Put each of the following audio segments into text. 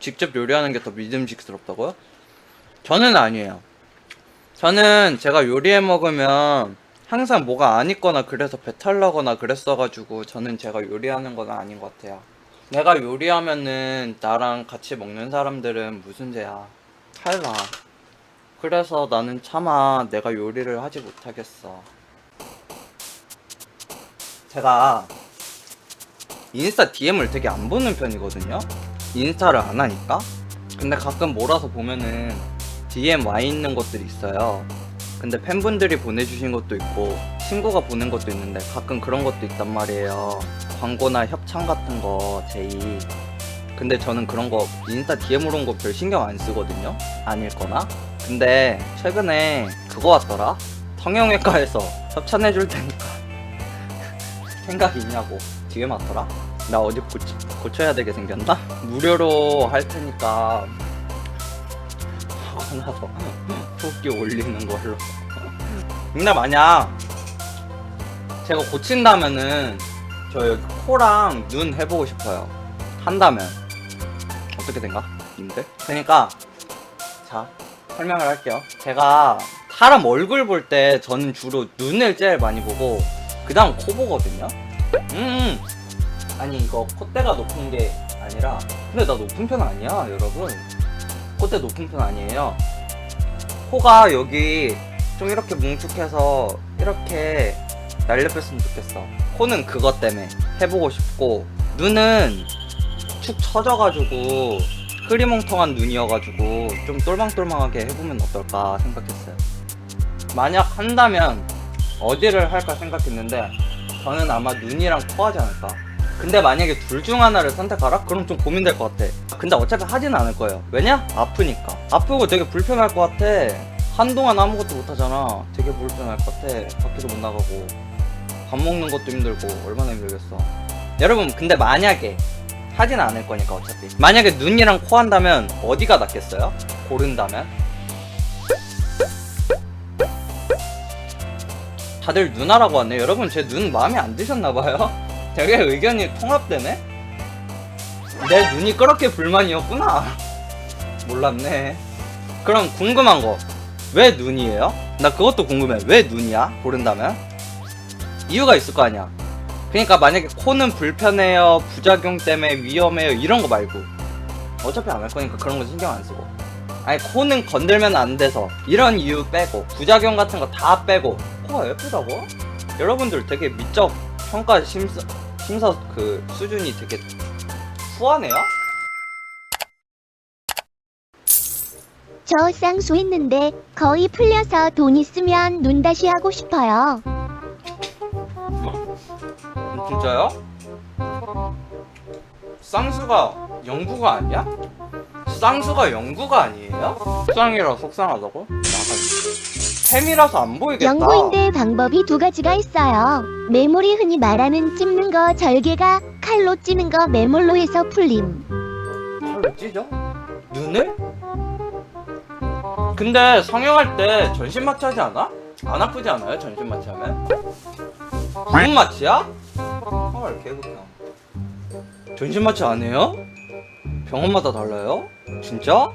직접 요리하는 게 더 믿음직스럽다고요? 저는 아니에요. 저는 제가 요리해 먹으면 항상 뭐가 안 있거나 그래서 배탈 나거나 그랬어가지고 저는 제가 요리하는 건 아닌 것 같아요. 내가 요리하면은 나랑 같이 먹는 사람들은 무슨 죄야? 탈나. 그래서 나는 차마 내가 요리를 하지 못하겠어. 제가 인스타 DM을 되게 안 보는 편이거든요. 인스타를 안 하니까. 근데 가끔 몰아서 보면은 DM 와 있는 것들이 있어요. 근데 팬분들이 보내주신 것도 있고 친구가 보낸 것도 있는데 가끔 그런 것도 있단 말이에요. 광고나 협찬 같은 거 제이. 근데 저는 그런 거 인스타 DM으로 온 거 별 신경 안 쓰거든요. 안 읽거나. 근데 최근에 그거 왔더라. 성형외과에서 협찬해줄 테니까 생각이 있냐고 DM 왔더라. 나 어디 고치, 고쳐야 되게 생겼나? 무료로 할 테니까 하고 나서 후기 올리는 걸로. 근데 만약 제가 고친다면은 저 여기 코랑 눈 해보고 싶어요. 한다면 어떻게 된가? 님들? 그러니까 자 설명을 할게요. 제가 사람 얼굴 볼 때 저는 주로 눈을 제일 많이 보고 그 다음 코 보거든요. 음 아니 이거 콧대가 높은 게 아니라 근데 나 높은 편 아니야 여러분. 콧대 높은 편 아니에요. 코가 여기 좀 이렇게 뭉툭해서 이렇게 날렵했으면 좋겠어. 코는 그것 때문에 해보고 싶고 눈은 축 처져가지고 흐리멍텅한 눈이어가지고 좀 똘망똘망하게 해보면 어떨까 생각했어요. 만약 한다면 어디를 할까 생각했는데 저는 아마 눈이랑 코 하지 않을까 근데 만약에 둘 중 하나를 선택하라? 그럼 좀 고민될 것 같아. 근데 어차피 하진 않을 거예요. 왜냐? 아프니까. 아프고 되게 불편할 것 같아. 한동안 아무것도 못 하잖아. 되게 불편할 것 같아. 밖에도 못 나가고. 밥 먹는 것도 힘들고. 얼마나 힘들겠어. 여러분, 근데 만약에 하진 않을 거니까 어차피. 만약에 눈이랑 코 한다면 어디가 낫겠어요? 고른다면? 다들 누나라고 하네. 여러분, 제 눈 마음에 안 드셨나봐요? 되게 의견이 통합되네? 내 눈이 그렇게 불만이었구나. 몰랐네. 그럼 궁금한 거. 왜 눈이에요? 나 그것도 궁금해. 왜 눈이야? 고른다면? 이유가 있을 거 아니야. 그러니까 만약에 코는 불편해요, 부작용 때문에 위험해요, 이런 거 말고. 어차피 안 할 거니까 그런 거 신경 안 쓰고. 아니, 코는 건들면 안 돼서. 이런 이유 빼고. 부작용 같은 거 다 빼고. 코가 예쁘다고? 여러분들 되게 미적 평가 심사, 심사 그 수준이 되게 후하네요? 저 쌍수했는데 거의 풀려서 돈 있으면 눈 다시 하고 싶어요. 음, 진짜요? 쌍수가 영구가 아니야? 쌍수가 영구가 아니에요? 쌍이라 속상하다고? 나가 템이라서 안 보이겠다 연구인데 방법이 두 가지가 있어요. 메모리 흔히 말하는 찝는 거 절개가 칼로 찌는 거 메몰로 해서 풀림. 칼로 찢어? 눈을? 근데 성형할 때 전신 마취하지 않아? 안 아프지 않아요? 전신 마취하면? 무슨 마취야? 헐 개극혐 전신 마취 안 해요? 병원마다 달라요? 진짜?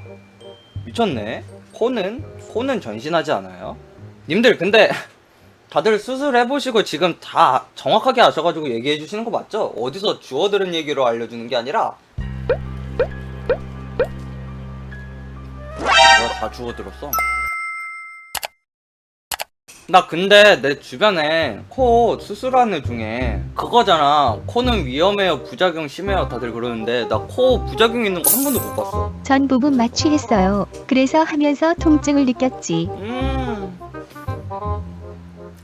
미쳤네 코는? 코는 전신하지 않아요? 님들 근데 다들 수술해보시고 지금 다 정확하게 아셔가지고 얘기해주시는 거 맞죠? 어디서 주워 들은 얘기로 알려주는 게 아니라 내가 다 주워 들었어. 나 근데 내 주변에 코 수술하는 애 중에 그거잖아. 코는 위험해요, 부작용 심해요. 다들 그러는데 나 코 부작용 있는 거 한 번도 못 봤어. 전 부분 마취했어요. 그래서 하면서 통증을 느꼈지. 음.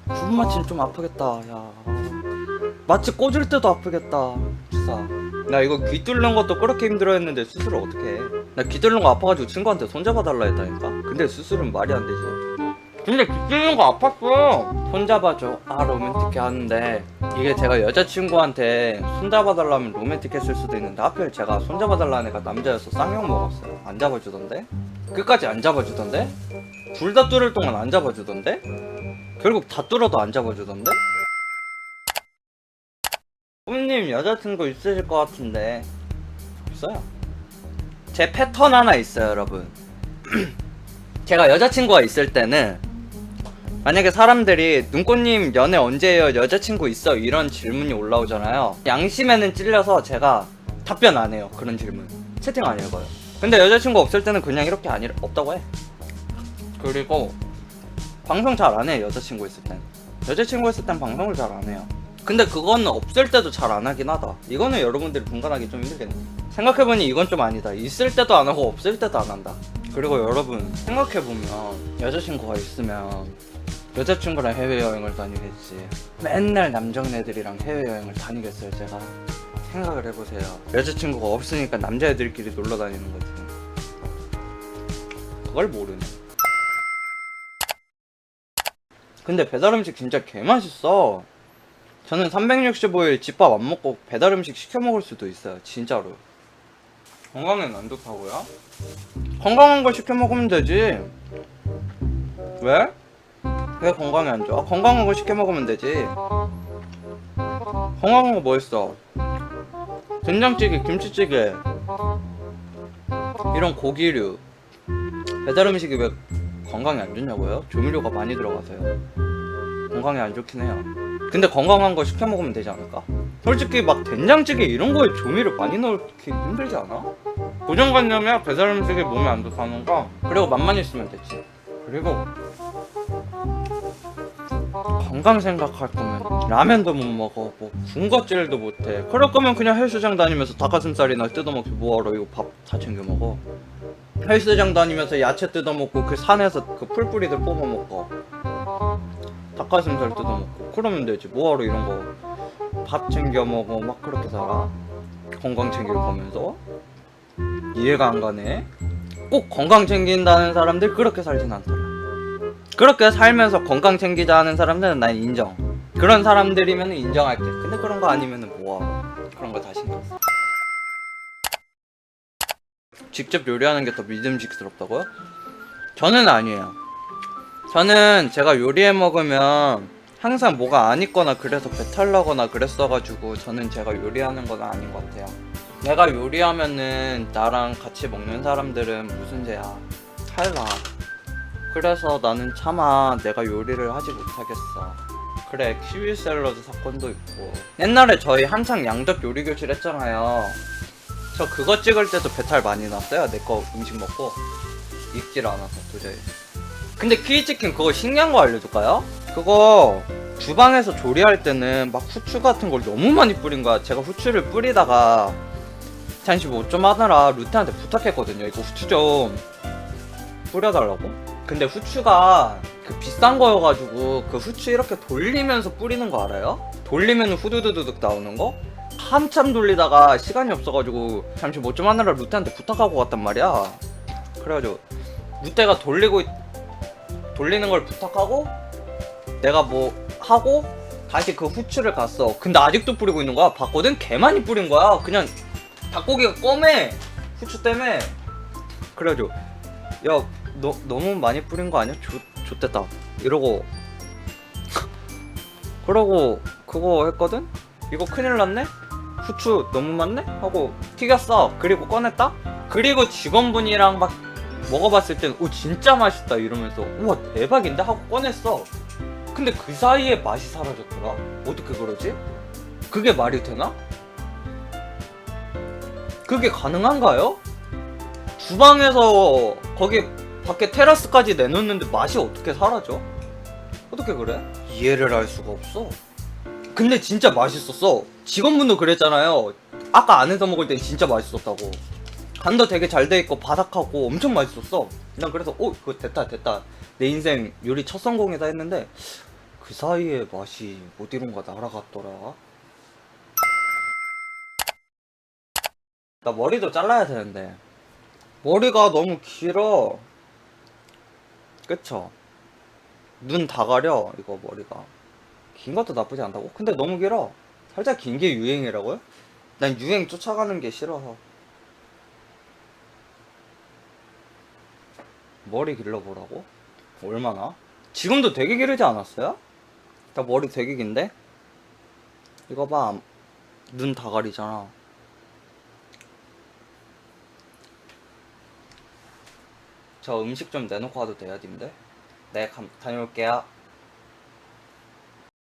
부분 마취는 좀 아프겠다. 야. 마취 꽂을 때도 아프겠다. 진짜. 나 이거 귀 뚫는 것도 그렇게 힘들어했는데 수술을 어떻게 해? 나 귀 뚫는 거 아파가지고 친구한테 손잡아 달라 했다니까. 근데 수술은 말이 안 되지. 근데 귀 뚫는 거 아팠어. 손잡아줘. 아 로맨틱해 하는데 이게 제가 여자친구한테 손잡아 달라면 로맨틱했을 수도 있는데 하필 제가 손잡아 달라는 애가 남자여서 쌍욕 먹었어요. 안 잡아주던데? 끝까지 안 잡아주던데? 둘 다 뚫을 동안 안 잡아주던데? 결국 다 뚫어도 안 잡아주던데? 꿈님 여자친구 있으실 것 같은데 없어요 제 패턴 하나 있어요, 여러분. 제가 여자친구가 있을 때는 만약에 사람들이 눈꽃님 연애 언제예요? 여자친구 있어? 이런 질문이 올라오잖아요. 양심에는 찔려서 제가 답변 안 해요. 그런 질문. 채팅 안 읽어요. 근데 여자친구 없을 때는 그냥 이렇게 아니 없다고 해. 그리고 방송 잘 안 해. 여자친구 있을 땐. 여자친구 있을 땐 방송을 잘 안 해요. 근데 그거는 없을 때도 잘 안 하긴 하다. 이거는 여러분들이 분간하기 좀 힘들겠네. 생각해보니 이건 좀 아니다. 있을 때도 안 하고 없을 때도 안 한다. 그리고 여러분 생각해보면 여자친구가 있으면 여자친구랑 해외여행을 다니겠지. 맨날 남정네들이랑 해외여행을 다니겠어요, 제가. 생각을 해보세요. 여자친구가 없으니까 남자애들끼리 놀러 다니는 거지. 그걸 모르네. 근데 배달 음식 진짜 개 맛있어. 저는 365일 집밥 안 먹고 배달 음식 시켜 먹을 수도 있어요. 진짜로. 건강엔 안 좋다고요? 건강한 거 시켜 먹으면 되지. 왜? 왜 건강에 안 좋아? 건강한 거 시켜 먹으면 되지. 건강한 거 뭐 있어? 된장찌개, 김치찌개, 이런 고기류. 배달 음식이 왜 건강에 안 좋냐고요? 조미료가 많이 들어가서요. 건강에 안 좋긴 해요. 근데 건강한 거 시켜 먹으면 되지 않을까? 솔직히 막 된장찌개 이런 거에 조미료 많이 넣기 힘들지 않아? 고정관념이야 배달 음식이 몸에 안 좋다는 거. 그리고 맛만 있으면 됐지. 그리고 건강 생각할 거면 라면도 못 먹어 뭐 군것질도 못해. 그럴 거면 그냥 헬스장 다니면서 닭가슴살이나 뜯어먹지 뭐하러 이거 밥 다 챙겨 먹어? 헬스장 다니면서 야채 뜯어먹고 그 산에서 그 풀뿌리들 뽑아먹고 닭가슴살 뜯어먹고. 그러면 되지. 뭐하러 이런 거 밥 챙겨 먹어. 막 그렇게 살아. 건강 챙길 거면서. 이해가 안 가네. 꼭 건강 챙긴다는 사람들 그렇게 살진 않더라 그렇게 살면서 건강 챙기자 하는 사람들은 난 인정. 그런 사람들이면 인정할게. 근데 그런 거 아니면 뭐하러. 그런 거 다 신경 써. 직접 요리하는 게 더 믿음직스럽다고요? 저는 아니에요. 저는 제가 요리해 먹으면 항상 뭐가 안 있거나 그래서 배탈 나거나 그랬어가지고 저는 제가 요리하는 건 아닌 것 같아요. 내가 요리하면은 나랑 같이 먹는 사람들은 무슨 죄야. 탈나. 그래서 나는 차마 내가 요리를 하지 못하겠어. 그래, 키위 샐러드 사건도 있고. 옛날에 저희 한창 양적 요리 교실 했잖아요. 저 그거 찍을 때도 배탈 많이 났어요. 내 거 음식 먹고. 익질 않아서 도저히. 근데 키위치킨 그거 신기한 거 알려줄까요? 그거 주방에서 조리할 때는 막 후추 같은 걸 너무 많이 뿌린 거야. 제가 후추를 뿌리다가 잠시 뭐 좀 하느라 루테한테 부탁했거든요. 이거 후추 좀 뿌려달라고. 근데 후추가 그 비싼 거여가지고 그 후추 이렇게 돌리면서 뿌리는 거 알아요? 돌리면 후두두둑 나오는 거? 한참 돌리다가 시간이 없어가지고 잠시 뭐 좀 하느라 루테한테 부탁하고 갔단 말이야. 그래가지고 루테가 돌리고 있- 돌리는 걸 부탁하고 내가 뭐 하고 다시 그 후추를 갔어. 근데 아직도 뿌리고 있는 거야. 봤거든? 개 많이 뿌린 거야. 그냥 닭고기가 검해. 후추 때문에. 그래가지고 야, 너 너무 많이 뿌린 거 아니야? 좋 좋댔다. 이러고 그러고 그거 했거든? 이거 큰일 났네? 후추 너무 많네? 하고 튀겼어. 그리고 꺼냈다? 그리고 직원분이랑 막 먹어봤을 때는 오 진짜 맛있다 이러면서 우와 대박인데? 하고 꺼냈어. 근데 그 사이에 맛이 사라졌더라. 어떻게 그러지? 그게 말이 되나? 그게 가능한가요? 주방에서 거기 밖에 테라스까지 내놓는데 맛이 어떻게 사라져? 어떻게 그래? 이해를 할 수가 없어. 근데 진짜 맛있었어. 직원분도 그랬잖아요. 아까 안에서 먹을 땐 진짜 맛있었다고. 간도 되게 잘 돼 있고 바삭하고 엄청 맛있었어. 난 그래서 어 그거 됐다 됐다. 내 인생 요리 첫 성공이다 했는데 그 사이에 맛이 어디론가 날아갔더라. 나 머리도 잘라야 되는데 머리가 너무 길어. 그쵸? 눈 다 가려 이거 머리가 긴 것도 나쁘지 않다고? 근데 너무 길어 살짝 긴 게 유행이라고요? 난 유행 쫓아가는 게 싫어서 머리 길러보라고? 얼마나? 지금도 되게 기르지 않았어요? 나 머리 되게 긴데? 이거 봐 눈 다 가리잖아 저 음식 좀 내놓고 와도 돼요, 님들? 네, 감, 다녀올게요.